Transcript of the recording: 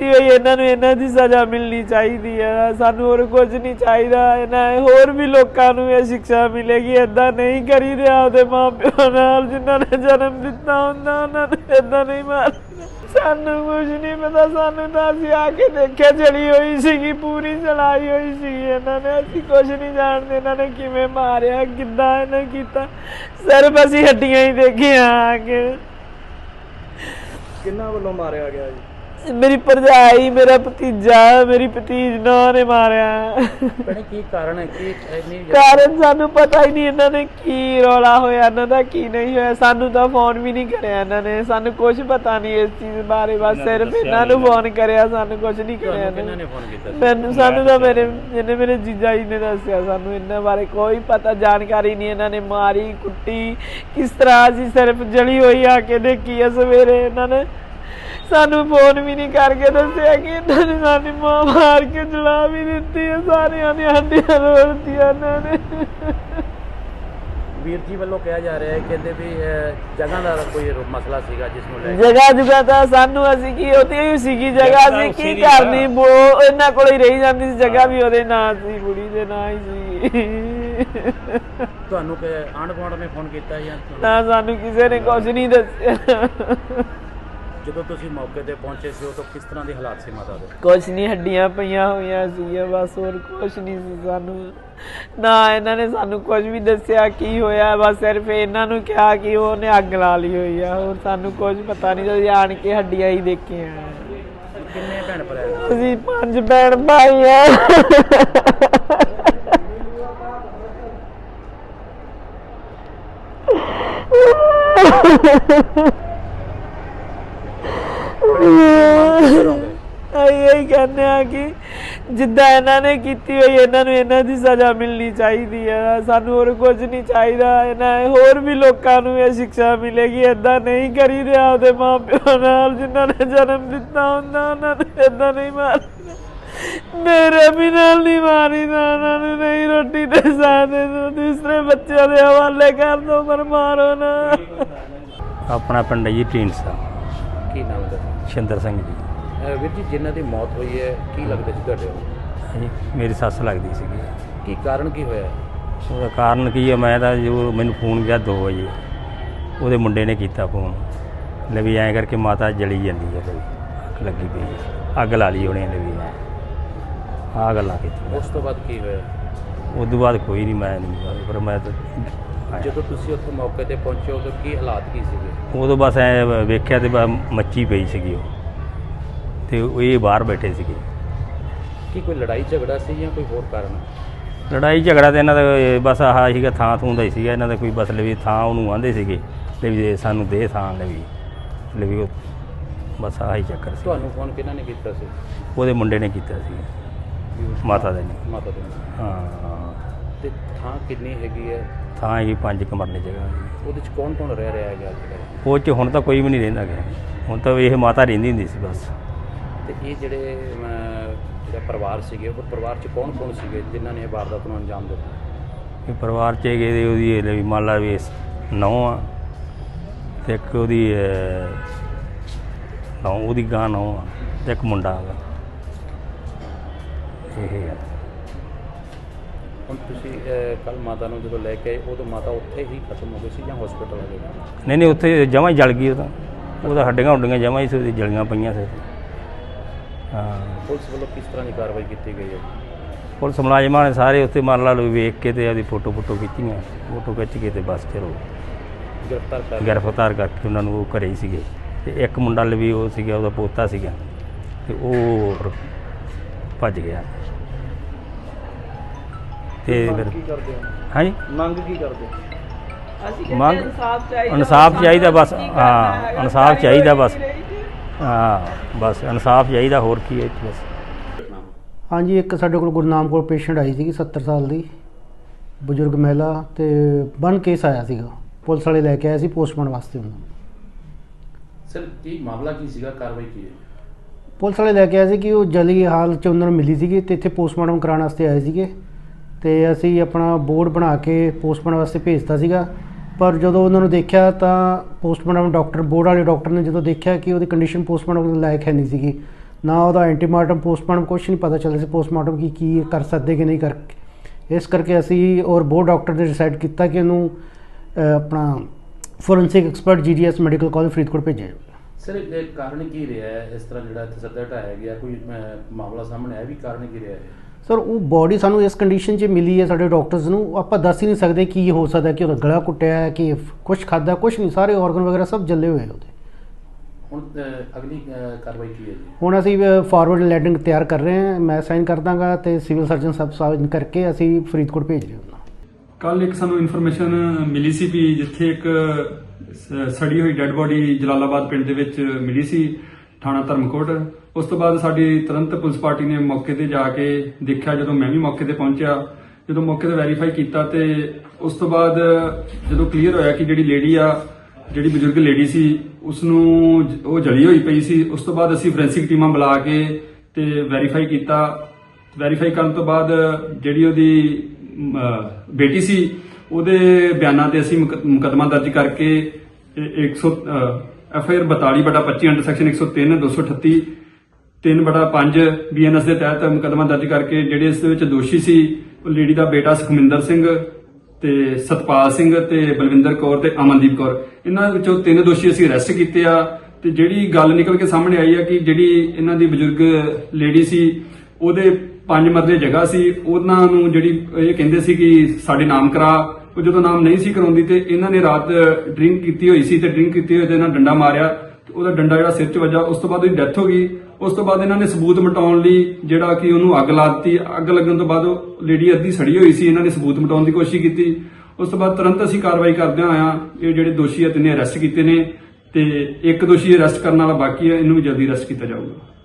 ਕੀਤੀ ਇਹਨਾਂ ਨੂੰ ਇਹਨਾਂ ਦੀ ਸਜ਼ਾ ਮਿਲਣੀ ਚਾਹੀਦੀ ਹੈ। ਸਾਨੂੰ ਹੋਰ ਕੁਝ ਨਹੀਂ ਚਾਹੀਦਾ। ਇਹਨਾਂ ਹੋਰ ਵੀ ਲੋਕਾਂ ਨੂੰ ਇਹ ਸਿੱਖਿਆ ਮਿਲੇਗੀ। ਏਦਾਂ ਨਹੀਂ ਕਰੀਦੇ ਆਪਦੇ ਮਾਪਿਆਂ ਨਾਲ, ਜਿਨ੍ਹਾਂ ਨੇ ਜਨਮ ਦਿੱਤਾ ਹੁੰਦਾ, ਉਹਨਾਂ ਨੂੰ ਏਦਾਂ ਨਹੀਂ ਮਾਰਨਾ। ਸਾਨੂੰ ਕੁਝ ਨਹੀਂ ਪਤਾ। ਸਾਨੂੰ ਤਾਂ ਅਸੀਂ ਆ ਕੇ ਦੇਖਿਆ ਚਲੀ ਹੋਈ ਸੀਗੀ, ਪੂਰੀ ਚਲਾਈ ਹੋਈ ਸੀਗੀ। ਇਹਨਾਂ ਨੇ ਅਸੀਂ ਕੁਝ ਨਹੀਂ ਜਾਣਦੇ। ਇਹਨਾਂ ਨੇ ਕਿਵੇਂ ਮਾਰਿਆ, ਕਿੱਦਾਂ ਇਹਨਾਂ ਕੀਤਾ। ਸਿਰਫ ਅਸੀਂ ਹੱਡੀਆਂ ਹੀ ਦੇਖੀਆਂ ਆ ਕੇ। ਕਿੰਨਾ ਵੱਲੋਂ ਮਾਰਿਆ ਗਿਆ ਜੀ? ਮੇਰੀ ਭਰਜਾਈ ਮੇਰਾ ਭਤੀਜਾ ਮੇਰੀ ਭਤੀਜ ਨੇ ਮਾਰਿਆ। ਭੈਣੇ ਕੀ ਕਾਰਨ ਹੈ? ਕਿ ਇੰਨੀ ਕਾਰਨ ਸਾਨੂੰ ਪਤਾ ਹੀ ਨਹੀਂ ਇਹਨਾਂ ਨੇ ਕੀ ਰੌਲਾ ਹੋਇਆ ਇਹਨਾਂ ਦਾ ਕੀ ਨਹੀਂ ਹੋਇਆ। ਸਾਨੂੰ ਤਾਂ ਫੋਨ ਵੀ ਨਹੀਂ ਕਰਿਆ ਇਹਨਾਂ ਨੇ। ਸਾਨੂੰ ਕੁਝ ਪਤਾ ਨਹੀਂ ਇਸ ਚੀਜ਼ ਬਾਰੇ ਬਸ ਸਿਰਫ ਇਹਨਾਂ ਨੂੰ ਫੋਨ ਕਰਿਆ ਸਾਨੂੰ ਕੁਝ ਨਹੀਂ ਕਰਿਆ ਇਹਨਾਂ ਨੇ। ਫੋਨ ਕੀਤਾ? ਮੈਨੂੰ ਸਾਨੂੰ ਤਾਂ ਮੇਰੇ ਜਿਹਨੇ ਮੇਰੇ ਜੀਜਾ ਜੀ ਨੇ ਦੱਸਿਆ ਸਾਨੂੰ ਇਹਨਾਂ ਬਾਰੇ। ਕੋਈ ਪਤਾ ਜਾਣਕਾਰੀ ਨਹੀਂ ਇਹਨਾਂ ਨੇ ਮਾਰੀ ਕੁੱਟੀ। ਕਿਸ ਤਰ੍ਹਾਂ ਅਸੀਂ ਸਿਰਫ ਜਲੀ ਹੋਈ ਆ ਕੇ ਦੇਖੀ ਸਵੇਰੇ ਇਹਨਾਂ ਨੇ। ਸਾਨੂੰ ਫੋਨ ਵੀ ਨਹੀਂ ਕਰਕੇ ਦੱਸਿਆ ਕਿ ਇਹਨਾਂ ਨੇ ਸਾਡੀ ਮਾਂ ਮਾਰ ਕੇ ਜਲਾ ਵੀ ਦਿੱਤੀ ਹੈ ਸਾਰਿਆਂ ਦੀਆਂ ਹੱਡੀਆਂ ਰੋਲਤੀਆਂ ਇਹਨਾਂ ਨੇ। ਵੀਰ ਜੀ ਵੱਲੋਂ ਕਿਹਾ ਜਾ ਰਿਹਾ ਹੈ ਕਹਿੰਦੇ ਵੀ ਅਹ, ਜਗ੍ਹਾ ਦਾ ਕੋਈ ਰੋ- ਮਸਲਾ ਸੀਗਾ ਜਿਸ ਨੂੰ ਲੈ ਕੇ। ਜਗ੍ਹਾ ਜੁਗਾ ਤਾਂ ਸਾਨੂੰ ਅਸੀਂ ਕੀ ਉਹਦੀ ਹੀ ਸੀਗੀ ਜਗ੍ਹਾ ਜਗ੍ਹਾ ਅਸੀਂ ਉਸੇ ਕੀ ਕਰਨੀ ਬੋ ਇਹਨਾਂ ਕੋਲ ਹੀ ਰਹੀ ਜਾਂਦੀ ਸੀ ਜਗ੍ਹਾ ਵੀ ਉਹਦੇ ਨਾਂ ਸੀ ਕੁੜੀ ਦੇ ਨਾਂ ਹੀ ਸੀ। ਤੁਹਾਨੂੰ ਕਿ ਆਂਢ ਗੁਆਂਢ ਨੇ ਫੋਨ ਕੀਤਾ ਜਾਂ ਤੁਹਾਨੂੰ? ਨਾ ਸਾਨੂੰ ਕਿਸੇ ਨੇ ਕੁਝ ਨਹੀਂ ਦੱਸਿਆ। ਜਦੋਂ ਤੁਸੀਂ ਮੌਕੇ ਤੇ ਪਹੁੰਚੇ ਸੀ ਉਦੋਂ ਕਿਸ ਤਰ੍ਹਾਂ ਦੇ ਹਾਲਾਤ ਸੀ ਮਾਤਾ ਦੇ? ਕੁਝ ਨਹੀਂ ਹੱਡੀਆਂ ਪਈਆਂ ਹੋਈਆਂ ਸੀ ਬਸ ਹੋਰ ਕੁਝ ਨਹੀਂ ਸੀ ਸਾਨੂੰ। ਨਾ ਇਹਨਾਂ ਨੇ ਸਾਨੂੰ ਕੁਝ ਵੀ ਦੱਸਿਆ ਕੀ ਹੋਇਆ ਬਸ ਸਿਰਫ ਇਹਨਾਂ ਨੂੰ ਕਿਹਾ ਕਿ ਉਹਨੇ ਅੱਗ ਲਾ ਲਈ ਹੋਈ ਆ। ਹੋਰ ਸਾਨੂੰ ਕੁਝ ਪਤਾ ਨਹੀਂ ਜਦੋਂ ਆਣ ਕੇ ਹੱਡੀਆਂ ਹੀ ਦੇਖੀਆਂ। ਕਿੰਨੇ ਭੈਣ ਭਰਾ? ਅਸੀਂ ਪੰਜ ਭੈਣ ਭਾਈ ਆ। ਅਸੀਂ ਇਹ ਕਹਿੰਦੇ ਆ ਕਿ ਜਿੱਦਾਂ ਇਹਨਾਂ ਨੇ ਕੀਤੀ ਹੋਈ, ਇਹਨਾਂ ਨੂੰ ਇਹਨਾਂ ਦੀ ਸਜ਼ਾ ਮਿਲਣੀ ਚਾਹੀਦੀ ਹੈ। ਸਾਨੂੰ ਹੋਰ ਕੁਝ ਨਹੀਂ ਚਾਹੀਦਾ। ਇਹਨਾਂ ਹੋਰ ਵੀ ਲੋਕਾਂ ਨੂੰ ਇਹ ਸਿੱਖਿਆ ਮਿਲੇਗੀ। ਏਦਾਂ ਨਹੀਂ ਕਰੀਦੇ ਆਪਦੇ ਮਾਪਿਆਂ ਨਾਲ, ਜਿਨ੍ਹਾਂ ਨੇ ਜਨਮ ਦਿੱਤਾ ਹੁੰਦਾ, ਉਹਨਾਂ ਨੂੰ ਏਦਾਂ ਨਹੀਂ ਮਾਰਨਾ। ਮੇਰੇ ਵੀ ਨਾਲ ਨਹੀਂ ਮਾਰੀ ਨਾ ਉਹਨਾਂ ਨੂੰ ਨਹੀਂ ਰੋਟੀ ਦੇ ਸਕਦੇ। ਨੂੰ ਦੂਸਰੇ ਬੱਚਿਆਂ ਦੇ ਹਵਾਲੇ ਕਰ ਦੋ, ਪਰ ਮਾਰੋ ਨਾ। ਆਪਣਾ ਪਿੰਡ ਜੀ ਢੀਂਡਸਾ। ਕੀ ਨਾਮ ਦਾ ਸ਼ਿੰਦਰ ਸਿੰਘ ਜੀ। ਅਹ, ਵੀਰ ਜੀ ਜਿਨ੍ਹਾਂ ਦੀ ਮੌਤ ਹੋਈ ਹੈ ਕੀ ਲੱਗਦਾ ਸੀ ਤੁਹਾਡੇ ਨੂੰ? ਹਾਂਜੀ ਮੇਰੀ ਸੱਸ ਲੱਗਦੀ ਸੀਗੀ। ਕੀ ਕਾਰਨ ਕੀ ਹੋਇਆ? ਉਹਦਾ ਕਾਰਨ ਕੀ ਹੈ ਮੈਂ ਤਾਂ ਜੋ ਮੈਨੂੰ ਫੋਨ ਗਿਆ 2 ਵਜੇ। ਉਹਦੇ ਮੁੰਡੇ ਨੇ ਕੀਤਾ ਫੋਨ। ਲੈ ਵੀ ਐਂ ਕਰਕੇ ਮਾਤਾ ਜਲੀ ਜਾਂਦੀ ਹੈ ਕੋਈ ਅੱਗ ਲੱਗੀ ਪਈ ਹੈ। ਅੱਗ ਲਾ ਲਈ ਉਹਨੇ ਲੈ ਵੀ ਆਹ ਗੱਲਾਂ ਕੀਤੀਆਂ। ਉਸ ਤੋਂ ਬਾਅਦ ਕੀ ਹੋਇਆ? ਉਸ ਤੋਂ ਬਾਅਦ ਕੋਈ ਨਹੀਂ ਮੈਂ ਨਹੀਂ ਪਰ ਮੈਂ ਤਾਂ। ਜਦੋਂ ਤੁਸੀਂ ਉੱਥੇ ਮੌਕੇ ਤੇ ਪਹੁੰਚੇ ਉਦੋਂ ਕੀ ਹਾਲਾਤ ਕੀ ਸੀਗੇ? ਉਦੋਂ ਬਸ ਐ ਵੇਖਿਆ ਤੇ ਮੱਚੀ ਪਈ ਸੀਗੀ ਉਹ। ਤੇ ਉਹ ਇਹ ਬਾਹਰ ਬੈਠੇ ਸੀਗੇ। ਕੀ ਕੋਈ ਲੜਾਈ ਝਗੜਾ ਸੀ ਜਾਂ ਕੋਈ ਹੋਰ ਕਾਰਨ? ਲੜਾਈ ਝਗੜਾ ਤੇ ਇਹਨਾਂ ਦਾ ਬਸ ਆਹ ਸੀਗਾ ਥਾਂ ਥੂੰ ਦਾ ਹੀ ਸੀਗਾ। ਇਹਨਾਂ ਦਾ ਕੋਈ ਬਸ ਲਈ ਥਾਂ ਉਹਨੂੰ ਆਂਦੇ ਸੀਗੇ ਲੈ ਵੀ ਸਾਨੂੰ ਦੇ ਥਾਂ ਲੈ ਵੀ ਲੈ ਵੀ ਉਹ। ਬਸ ਆਹੀ ਚੱਕਰ ਸੀ। ਤੁਹਾਨੂੰ ਫੋਨ ਕਿਹਨਾਂ ਨੇ ਕੀਤਾ ਸੀ? ਉਹਦੇ ਮੁੰਡੇ ਨੇ ਕੀਤਾ ਸੀ। ਮਾਤਾ ਦੇ ਨੇ। ਮਾਤਾ ਦੇ। ਹਾਂ। ਤੇ ਥਾਂ ਕਿੰਨੀ ਹੈਗੀ ਹੈ? ਥਾਂ ਹੀ ਪੰਜ ਕਮਰਨੇ ਜਗ੍ਹਾ। ਉਹਦੇ ਚ ਕੌਣ ਕੌਣ ਰਹਿ ਰਿਹਾ ਹੈਗਾ ਅੱਜ ਕੱਲ੍ਹ? ਉਹ ਚ ਹੁਣ ਤਾਂ ਕੋਈ ਵੀ ਨਹੀਂ ਰਹਿੰਦਾ ਗਿਆ ਹੁਣ ਤਾਂ ਇਹ ਮਾਤਾ ਰਹਿੰਦੀ ਹੁੰਦੀ ਸੀ ਬਸ। ਤੇ ਇਹ ਜਿਹੜੇ ਅਮ, ਜਿਹੜਾ ਪਰਿਵਾਰ ਸੀਗੇ ਉਹ ਪਰਿਵਾਰ ਚ ਕੌਣ ਕੌਣ ਸੀਗੇ ਜਿਨ੍ਹਾਂ ਨੇ ਇਹ ਵਾਰਦਾਤ ਨੂੰ ਅੰਜਾਮ ਦਿੱਤਾ? ਇਹ ਪਰਿਵਾਰ ਚ ਗਏ ਤੇ ਉਹਦੀ ਇਹ ਲੈ ਵੀ ਮੰਨ ਲਾ ਵੀ ਨੌ ਆ ਤੇ ਇੱਕ ਉਹਦੀ ਨੌ ਉਹਦੀ ਗਾਂ ਨੌ ਆ ਤੇ ਇੱਕ ਮੁੰਡਾ ਹੈਗਾ। ਇਹ ਆ ਹੁਣ ਤੁਸੀਂ ਕੱਲ ਮਾਤਾ ਨੂੰ ਜਦੋਂ ਲੈ ਕੇ ਆਏ ਉਦੋਂ ਮਾਤਾ ਉੱਥੇ ਹੀ ਖਤਮ ਹੋ ਗਈ ਸੀ ਜਾਂ ਹਸਪੀਟਲ ਆ ਗਈ ਨਹੀਂ ਨਹੀਂ ਉੱਥੇ ਜਮਾਂ ਹੀ ਜਲ ਗਈ ਉਹ ਤਾਂ। ਉਹਦਾ ਹੱਡੀਆਂ ਹੁੱਡੀਆਂ ਜਮਾਂ ਹੀ ਸੀ ਜਲੀਆਂ ਪਈਆਂ ਸੀ। ਹਾਂ। ਪੁਲਿਸ ਵੱਲੋਂ ਕਿਸ ਤਰ੍ਹਾਂ ਦੀ ਕਾਰਵਾਈ ਕੀਤੀ ਗਈ ਹੈ? ਪੁਲਿਸ ਮੁਲਾਜ਼ਮਾਂ ਨੇ ਸਾਰੇ ਉੱਥੇ ਮੰਨ ਲਾ ਵੇਖ ਕੇ ਤੇ ਉਹਦੀ ਫੋਟੋ ਫੋਟੋ ਖਿੱਚੀਆਂ। ਫੋਟੋ ਖਿੱਚ ਕੇ ਤੇ ਬਸ ਫਿਰ ਉਹ ਗ੍ਰਿਫਤਾਰ ਕਰ ਗ੍ਰਿਫਤਾਰ ਕਰਕੇ ਉਹਨਾਂ ਨੂੰ ਉਹ ਘਰੇ ਹੀ ਸੀਗੇ। ਤੇ ਇੱਕ ਮੁੰਡਾ ਲ ਵੀ ਉਹ ਸੀਗਾ ਉਹਦਾ ਪੋਤਾ ਸੀਗਾ। ਤੇ ਉਹ ਭੱਜ ਗਿਆ। ਤੇ ਫਿਰ ਕੀ ਕਰਦੇ ਹੋ? ਹਾਂਜੀ? ਮੰਗ ਕੀ ਕਰਦੇ ਹੋ? ਅਸੀਂ ਮੰਗ- ਇਨਸਾਫ ਚਾਹੀਦਾ ਇਨਸਾਫ ਚਾਹੀਦਾ ਬਸ ਹਾਂ ਇਨਸਾਫ ਚਾਹੀਦਾ ਬਸ। ਹਾਂ ਬਸ ਇਨਸਾਫ ਚਾਹੀਦਾ ਹੋਰ ਕੀ ਹੈ 'ਚ ਬਸ। ਹਾਂਜੀ ਇੱਕ ਸਾਡੇ ਕੋਲ ਗੁਰਨਾਮ ਕੋਲ ਪੇਸ਼ੈਂਟ ਆਈ ਸੀਗੀ 70 ਸਾਲ ਦੀ ਬਜ਼ੁਰਗ ਮਹਿਲਾ ਤੇ ਬਨ ਕੇਸ ਆਇਆ ਸੀਗਾ। ਪੁਲਿਸ ਵਾਲੇ ਲੈ ਕੇ ਆਏ ਸੀ ਪੋਸਟਮਾਰਟਮ ਵਾਸਤੇ ਉਹਨੂੰ। ਸਰ ਕੀ ਮਾਮਲਾ ਕੀ ਸੀਗਾ? ਕਾਰਵਾਈ ਕੀ ਹੈ? ਪੁਲਿਸ ਵਾਲੇ ਲੈ ਕੇ ਆਏ ਸੀ ਕਿ ਉਹ ਜਲੀ ਹਾਲਤ ਚ ਉਹਨਾਂ ਨੂੰ ਮਿਲੀ ਸੀਗੀ ਤੇ ਇੱਥੇ ਪੋਸਟਮਾਰਟਮ ਕਰਾਉਣ ਵਾਸਤੇ ਆਏ ਸੀਗੇ। ਤੇ ਅਸੀਂ ਆਪਣਾ ਬੋਰਡ ਬਣਾ ਕੇ ਪੋਸਟਮਾਰਟਮ ਵਾਸਤੇ ਭੇਜਤਾ ਸੀਗਾ। ਪਰ ਜਦੋਂ ਉਹਨਾਂ ਨੂੰ ਦੇਖਿਆ ਤਾਂ ਪੋਸਟਮਾਰਟਮ ਡਾਕਟਰ, ਬੋਰਡ ਵਾਲੇ ਡਾਕਟਰ ਨੇ ਜਦੋਂ ਦੇਖਿਆ ਕਿ ਉਹਦੀ ਕੰਡੀਸ਼ਨ ਪੋਸਟਮਾਰਟਮ ਦੇ ਲਾਇਕ ਹੈ ਨਹੀਂ ਸੀਗੀ, ਨਾ ਉਹਦਾ ਐਂਟੀਮਾਰਟਮ ਪੋਸਟਮਾਰਟਮ ਕੁਝ ਨਹੀਂ ਪਤਾ ਚੱਲਿਆ ਸੀ ਪੋਸਟਮਾਰਟਮ ਕੀ ਕੀ ਕਰ ਸਕਦੇ ਕਿ ਨਹੀਂ ਕਰ ਇਸ ਕਰਕੇ ਅਸੀਂ ਔਰ ਬੋਰਡ ਡਾਕਟਰ ਨੇ ਡਿਸਾਈਡ ਕੀਤਾ ਕਿ ਉਹਨੂੰ ਆਪਣਾ forensic expert GDS medical college Faridkot ਭੇਜਿਆ ਜਾਵੇ। ਸਰ, ਇਹ ਕਾਰਨ ਕੀ ਰਿਹਾ ਇਸ ਤਰ੍ਹਾਂ ਜਿਹੜਾ ਇੱਥੇ ਸੱਦਾ ਢਾਇਆ ਗਿਆ, ਕੋਈ ਮਾਮਲਾ ਸਾਹਮਣੇ ਆਇਆ ਵੀ ਕਾਰਨ ਕੀ ਰਿਹਾ ਹੈ? ਸਰ ਉਹ ਬਾਡੀ ਸਾਨੂੰ ਇਸ ਕੰਡੀਸ਼ਨ 'ਚ ਮਿਲੀ ਹੈ ਸਾਡੇ ਡਾਕਟਰਸ ਨੂੰ। ਆਪਾਂ ਦੱਸ ਹੀ ਨਹੀਂ ਸਕਦੇ ਕੀ ਹੋ ਸਕਦਾ ਕਿ ਉਹਦਾ ਗਲਾ ਕੁੱਟਿਆ ਹੈ ਕਿ ਕੁਝ ਖਾਦਾ ਕੁਝ ਨਹੀਂ। ਸਾਰੇ ਆਰਗਨ ਵਗੈਰਾ ਸਭ ਜਲੇ ਹੋਏ ਉਹਦੇ। ਹੁਣ ਅਗਲੀ ਕਾਰਵਾਈ ਕੀ ਹੈ ਜੀ? ਹੁਣ ਅਸੀਂ ਫਾਰਵਰਡ ਲੈਟਿੰਗ ਤਿਆਰ ਕਰ ਰਹੇ ਹਾਂ। ਮੈਂ ਸਾਈਨ ਕਰ ਦਾਂਗਾ ਤੇ ਸਿਵਲ ਸਰਜਨ ਸਾਹਿਬ ਸਾਈਨ ਕਰਕੇ ਅਸੀਂ ਫਰੀਦਕੋਟ ਭੇਜ ਰਹੇ ਹਾਂ ਕੱਲ ਇੱਕ ਸਾਨੂੰ ਇਨਫੋਰਮੇਸ਼ਨ ਮਿਲੀ ਸੀ ਵੀ ਜਿੱਥੇ ਇੱਕ ਸੜੀ ਹੋਈ ਡੈੱਡ ਬੋਡੀ ਜਲਾਲਾਬਾਦ ਪਿੰਡ ਦੇ ਵਿੱਚ ਮਿਲੀ ਸੀ। ਥਾਣਾ ਧਰਮਕੋਟ। ਉਸ ਤੋਂ ਬਾਅਦ ਸਾਡੀ ਤੁਰੰਤ ਪੁਲਿਸ ਪਾਰਟੀ ਨੇ ਮੌਕੇ ਤੇ ਜਾ ਕੇ ਦੇਖਿਆ, ਜਦੋਂ ਮੈਂ ਵੀ ਮੌਕੇ ਤੇ ਪਹੁੰਚਿਆ, ਜਦੋਂ ਮੌਕੇ ਤੇ ਵੈਰੀਫਾਈ ਕੀਤਾ ਤੇ ਉਸ ਤੋਂ ਬਾਅਦ ਜਦੋਂ ਕਲੀਅਰ ਹੋਇਆ ਕਿ ਜਿਹੜੀ ਲੇਡੀ ਆ, ਜਿਹੜੀ ਬਜ਼ੁਰਗ ਲੇਡੀ ਸੀ ਉਸ ਨੂੰ ਉਹ ਜਲੀ ਹੋਈ ਪਈ ਸੀ। ਉਸ ਤੋਂ ਬਾਅਦ ਅਸੀਂ ਫੋਰੈਂਸਿਕ ਟੀਮਾਂ ਬੁਲਾ ਕੇ ਤੇ ਵੈਰੀਫਾਈ ਕੀਤਾ। ਵੈਰੀਫਾਈ ਕਰਨ ਤੋਂ ਬਾਅਦ ਜਿਹੜੀ ਉਹਦੀ ਬੇਟੀ ਸੀ, ਉਹਦੇ ਬਿਆਨਾਂ ਤੇ ਅਸੀਂ ਮੁਕ- ਮੁਕੱਦਮਾ ਦਰਜ ਕਰਕੇ 100 ਐਫ ਆਈ ਆਰ 42 ਬਟਾ 25 ਅੰਡਰ ਸੈਕਸ਼ਨ 103 238 3 ਬਟਾ 5 ਬੀਐਨਐਸ ਦੇ ਤਹਿਤ ਮੁਕੱਦਮਾ ਦਰਜ ਕਰਕੇ ਜਿਹੜੇ ਇਸ ਦੇ ਵਿੱਚ ਦੋਸ਼ੀ ਸੀ, ਉਹ ਲੇਡੀ ਦਾ ਬੇਟਾ ਸੁਖਮਿੰਦਰ ਸਿੰਘ ਤੇ ਸਤਪਾਲ ਸਿੰਘ ਤੇ ਬਲਵਿੰਦਰ ਕੌਰ ਤੇ ਅਮਨਦੀਪ ਕੌਰ। ਇਹਨਾਂ ਵਿੱਚੋਂ ਤਿੰਨ ਦੋਸ਼ੀ ਅਸੀਂ ਅਰੈਸਟ ਕੀਤੇ ਆ ਤੇ ਜਿਹੜੀ ਗੱਲ ਨਿਕਲ ਕੇ ਸਾਹਮਣੇ ਆਈ ਆ ਕਿ ਜਿਹੜੀ ਇਹਨਾਂ ਦੀ ਬਜ਼ੁਰਗ ਲੇਡੀ ਸੀ, ਉਹਦੇ ਪੰਜ ਮਰਲੇ ਜਗ੍ਹਾ ਸੀ, ਉਹਨਾਂ ਨੂੰ ਜਿਹੜੀ ਇਹ ਕਹਿੰਦੇ ਸੀ ਕਿ ਸਾਡੇ ਨਾਮ ਕਰਾ ਉਹ ਜਦੋਂ ਨਾਮ ਨਹੀਂ ਸੀ ਕਰਾਉਂਦੀ ਤੇ ਇਹਨਾਂ ਨੇ ਰਾਤ ਡਰਿੰਕ ਕੀਤੀ ਹੋਈ ਸੀ ਤੇ ਡਰਿੰਕ ਕੀਤੀ ਹੋਈ ਤੇ ਇਹਨਾਂ ਡੰਡਾ ਮਾਰਿਆ। ਤੇ ਉਹਦਾ ਡੰਡਾ ਜਿਹੜਾ ਸਿਰ 'ਚ ਵੱਜਾ, ਉਸ ਤੋਂ ਬਾਅਦ ਉਹਦੀ ਡੈਥ ਹੋ ਗਈ। ਉਸ ਤੋਂ ਬਾਅਦ ਇਹਨਾਂ ਨੇ ਸਬੂਤ ਮਿਟਾਉਣ ਲਈ ਜਿਹੜਾ ਕਿ ਉਹਨੂੰ ਅੱਗ ਲਾ ਦਿੱਤੀ। ਅੱਗ ਲੱਗਣ ਤੋਂ ਬਾਅਦ ਉਹ ਲੇਡੀ ਅੱਧੀ ਸੜੀ ਹੋਈ ਸੀ, ਇਹਨਾਂ ਨੇ ਸਬੂਤ ਮਿਟਾਉਣ ਦੀ ਕੋਸ਼ਿਸ਼ ਕੀਤੀ। ਉਸ ਤੋਂ ਬਾਅਦ ਤੁਰੰਤ ਅਸੀਂ ਕਾਰਵਾਈ ਕਰਦਿਆਂ ਆਇਆ। ਇਹ ਜਿਹੜੇ ਦੋਸ਼ੀ ਆ ਤਿੰਨੇ ਅਰੈਸਟ ਕੀਤੇ ਨੇ ਤੇ ਇੱਕ ਦੋਸ਼ੀ ਅਰੈਸਟ ਕਰਨ ਵਾਲਾ ਬਾਕੀ ਹੈ ਇਹਨੂੰ ਵੀ ਜਲਦੀ ਅਰੈਸਟ ਕੀਤਾ ਜਾਊਗਾ।